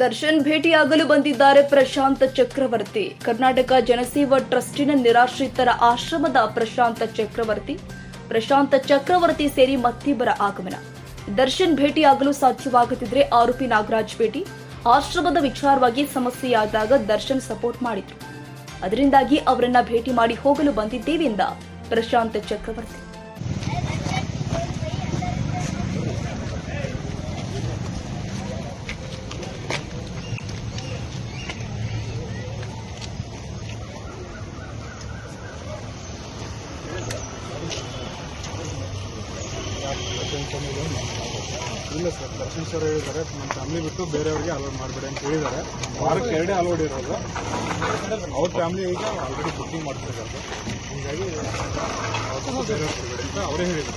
ದರ್ಶನ್ ಭೇಟಿಯಾಗಲು ಬಂದಿದ್ದಾರೆ ಪ್ರಶಾಂತ್ ಚಕ್ರವರ್ತಿ. ಕರ್ನಾಟಕ ಜನಸೇವಾ ಟ್ರಸ್ಟಿನ ನಿರಾಶ್ರಿತರ ಆಶ್ರಮದ ಪ್ರಶಾಂತ ಚಕ್ರವರ್ತಿ. ಪ್ರಶಾಂತ ಚಕ್ರವರ್ತಿ ಸೇರಿ ಮತ್ತಿಬ್ಬರ ಆಗಮನ. ದರ್ಶನ್ ಭೇಟಿಯಾಗಲು ಸಾಧ್ಯವಾಗದಿದ್ರೆ ಆರೋಪಿ ನಾಗರಾಜ್ ಭೇಟಿ. ಆಶ್ರಮದ ವಿಚಾರವಾಗಿ ಸಮಸ್ಯೆಯಾದಾಗ ದರ್ಶನ್ ಸಪೋರ್ಟ್ ಮಾಡಿದ್ರು. ಅದರಿಂದಾಗಿ ಅವರನ್ನ ಭೇಟಿ ಮಾಡಿ ಹೋಗಲು ಬಂದಿದ್ದೇವೆ ಎಂದ ಪ್ರಶಾಂತ್ ಚಕ್ರವರ್ತಿ. ಇಲ್ಲ ಸರ್ ದರ್ಶನ್ ಸರ್ ಹೇಳಿದ್ದಾರೆ ನಮ್ಮ ಫ್ಯಾಮಿಲಿ ಬಿಟ್ಟು ಬೇರೆಯವ್ರಿಗೆ ಅಲೋಡ್ ಮಾಡಬೇಡಿ ಅಂತ ಹೇಳಿದ್ದಾರೆ ವಾರಕ್ಕೆ ಎರಡೇ ಅಲೋಡ್ ಇರೋದು ಅವ್ರ ಫ್ಯಾಮಿಲಿ ಈಗ ಆಲ್ರೆಡಿ ಬುಕ್ಕಿಂಗ್ ಮಾಡ್ತಿದ್ದಾರೆ ಹೀಗಾಗಿ ಅಂತ ಅವರೇ ಹೇಳಿದ್ರು.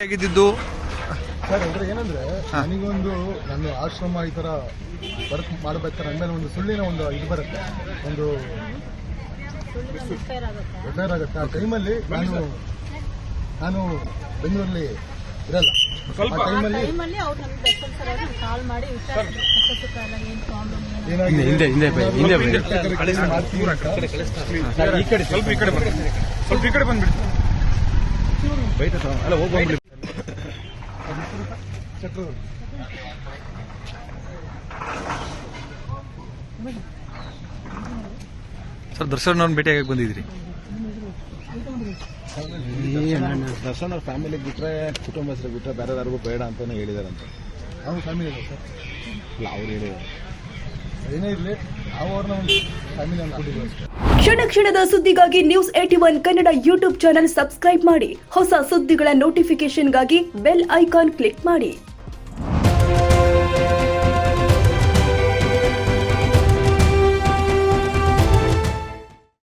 ಹೇಗಿದ್ದು ಸರ್ ಅಂದ್ರೆ ಏನಂದ್ರೆ ನನಗೊಂದು ನನ್ನ ಆಶ್ರಮ ಈ ತರ ವರ್ಕ್ ಮಾಡ್ಬೇಕಾದ್ರೆ ಅಂದ್ಮೇಲೆ ಒಂದು ಸುಳ್ಳಿನ ಒಂದು ಇದು ಬರುತ್ತೆ. ಒಂದು ರಿಪೇರ್ ಆಗುತ್ತೆ ಆ ಟೈಮಲ್ಲಿ ನಾನು ನಾನು ಬೆಂಗಳೂರಲ್ಲಿ ಇರಲ್ಲ. ಟೈಮಲ್ಲಿ ಕಾಲ್ ಮಾಡಿ ಹಿಂದೆ, ಹಿಂದೆ ಹಿಂದೆ ಸ್ವಲ್ಪ ಈ ಕಡೆ ಸ್ವಲ್ಪ ಈ ಕಡೆ ಬಂದ್ಬಿಡ್ತೀನಿ ಬೈತ ಅಲ್ಲ ಸರ್ ದರ್ಶನ್ ಅವ್ರನ್ನ ಭೇಟಿಯಾಗಿ ಬಂದಿದ್ರಿ. ದರ್ಶನ್ ಅವ್ರ ಫ್ಯಾಮಿಲಿ ಬಿಟ್ರೆ ಹೆಸರು ಬಿಟ್ಟರೆ ಬೇರೆ ಯಾರಿಗೂ ಬೇಡ ಅಂತಾನೆ ಹೇಳಿದಾರಂತೆ. ಅವ್ರ ಫ್ಯಾಮಿಲಿ ಇಲ್ಲ ಸರ್? ಇಲ್ಲ ಅವ್ರು ಹೇಳಿದ್ದಾರೆ ಏನೇ ಇರಲಿ ನಾವು ಅವ್ರನ್ನ ಒಂದು ಫ್ಯಾಮಿಲಿ ಅನ್ಕೊಂಡಿದ್ದೀವಿ ಕ್ಷಣ ಕ್ಷಣದ ಸುದ್ದಿಗಾಗಿ news at one Kannada YouTube channel subscribe ಮಾಡಿ. ಹೊಸ ಸುದ್ದಿಗಳ ನೋಟಿಫಿಕೇಶನ್ಗಾಗಿ ಬೆಲ್ ಐಕಾನ್ ಕ್ಲಿಕ್ ಮಾಡಿ.